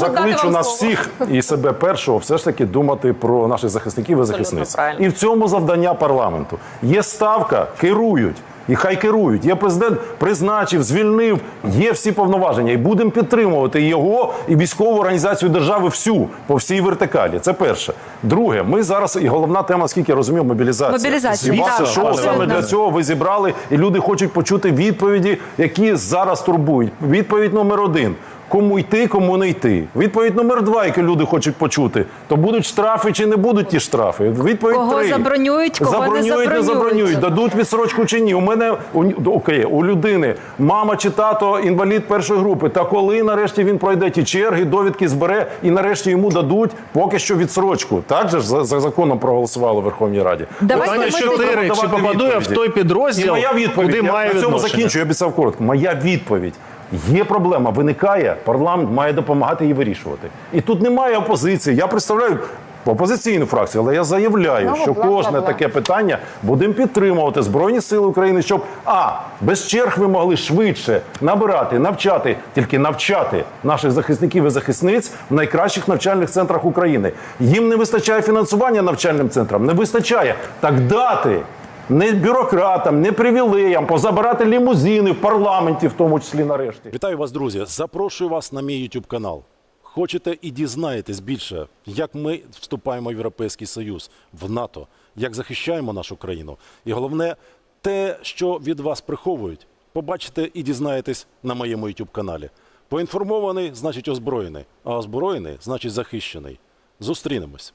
дати закличу вам нас слово. всіх і себе першого все ж таки думати про наших захисників і захисниць. І в цьому завдання парламенту. Є ставка, керують. І хай керують. Є президент призначив, звільнив, є всі повноваження. І будемо підтримувати його і військову організацію держави всю по всій вертикалі. Це перше. Друге, ми зараз і головна тема, скільки я розумію, мобілізація. Мобілізація, І ваше шоу абсолютно. саме для цього ви зібрали, і люди хочуть почути відповіді, які зараз турбують. Відповідь номер один. Кому йти, кому не йти. Відповідь номер два, яку люди хочуть почути, то будуть штрафи чи не будуть ті штрафи. Відповідь Кого три. забронюють, кого не забронюють, не забронюють. дадуть відсрочку чи ні. У мене у, окей, у людини мама чи тато інвалід першої групи. Та коли нарешті він пройде ті черги, довідки збере і нарешті йому дадуть поки що відсрочку. Так же ж за, за законом проголосували в Верховній Раді. Давайте Чотири, чи попаду я в той підрозділ, І моя відповідь, куди я маю на цьому відношення? закінчую, я обіцяв коротко. Моя відповідь. Є проблема, виникає, парламент має допомагати її вирішувати. І тут немає опозиції. Я представляю опозиційну фракцію, але я заявляю, Ну, що бла, кожне бла. таке питання будемо підтримувати Збройні Сили України, щоб а без черг ви могли швидше набирати, навчати, тільки навчати наших захисників і захисниць в найкращих навчальних центрах України. Їм не вистачає фінансування навчальним центрам, не вистачає так дати. Не бюрократам, не привілеям, позабирати лімузини в парламенті, в тому числі нарешті. Вітаю вас, друзі! Запрошую вас на мій YouTube канал. Хочете і дізнаєтесь більше, як ми вступаємо в Європейський Союз, в НАТО, як захищаємо нашу країну. І головне, те, що від вас приховують, побачите і дізнаєтесь на моєму YouTube каналі. Поінформований значить озброєний, а озброєний значить захищений. Зустрінемось.